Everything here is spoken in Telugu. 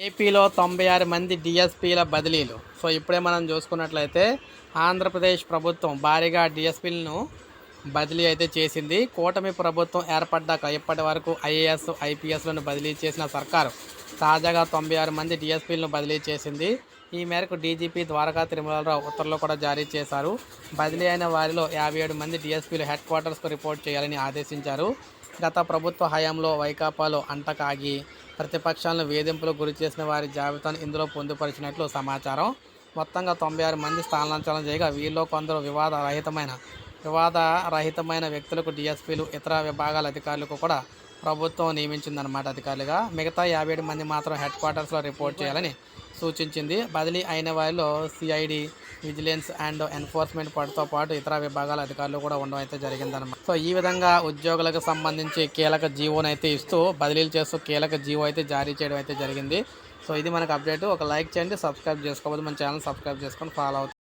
ఏపీలో తొంభై ఆరు మంది డిఎస్పీల బదిలీలు. సో ఇప్పుడే మనం చూసుకున్నట్లయితే ఆంధ్రప్రదేశ్ ప్రభుత్వం భారీగా డిఎస్పీలను బదిలీ అయితే చేసింది. కూటమి ప్రభుత్వం ఏర్పడ్డాక ఇప్పటి వరకు ఐఏఎస్ ఐపీఎస్లను బదిలీ చేసిన సర్కారు తాజాగా తొంభై ఆరు మంది డిఎస్పీలను బదిలీ చేసింది. ఈ మేరకు డీజీపీ ద్వారకా తిరుమలరావు ఉత్తర్వులు కూడా జారీ చేశారు. బదిలీ అయిన వారిలో యాభై ఏడు మంది డిఎస్పీలు హెడ్ క్వార్టర్స్కు రిపోర్ట్ చేయాలని ఆదేశించారు. గత ప్రభుత్వ హయాంలో వైకాపాలో అంటకాగి ప్రతిపక్షాలను వేధింపులకు గురి చేసిన వారి జాబితాను ఇందులో పొందుపరిచినట్లు సమాచారం. మొత్తంగా తొంభై ఆరు మంది స్థానాంతరం చేయగా వీరిలో కొందరు వివాద రహితమైన వివాద రహితమైన వ్యక్తులకు డిఎస్పీలు ఇతర విభాగాల అధికారులకు కూడా ప్రభుత్వం నియమించిందన్నమాట అధికారులుగా. మిగతా యాభై ఏడు మంది మాత్రం హెడ్ క్వార్టర్స్లో రిపోర్ట్ చేయాలని సూచించింది. బదిలీ అయిన వారిలో సిఐడి విజిలెన్స్ అండ్ ఎన్ఫోర్స్మెంట్ పడితో పాటు ఇతర విభాగాల అధికారులు కూడా ఉండడం అయితే జరిగిందన్నమాట. సో ఈ విధంగా ఉద్యోగులకు సంబంధించి కీలక జీవోనైతే ఇస్తూ బదిలీలు చేస్తూ కీలక జీవో అయితే జారీ చేయడం అయితే జరిగింది. సో ఇది మనకు అప్డేట్. ఒక లైక్ చేయండి సబ్స్క్రైబ్ చేసుకోవద్దు. మన ఛానల్ సబ్స్క్రైబ్ చేసుకొని ఫాలో అవుతుంది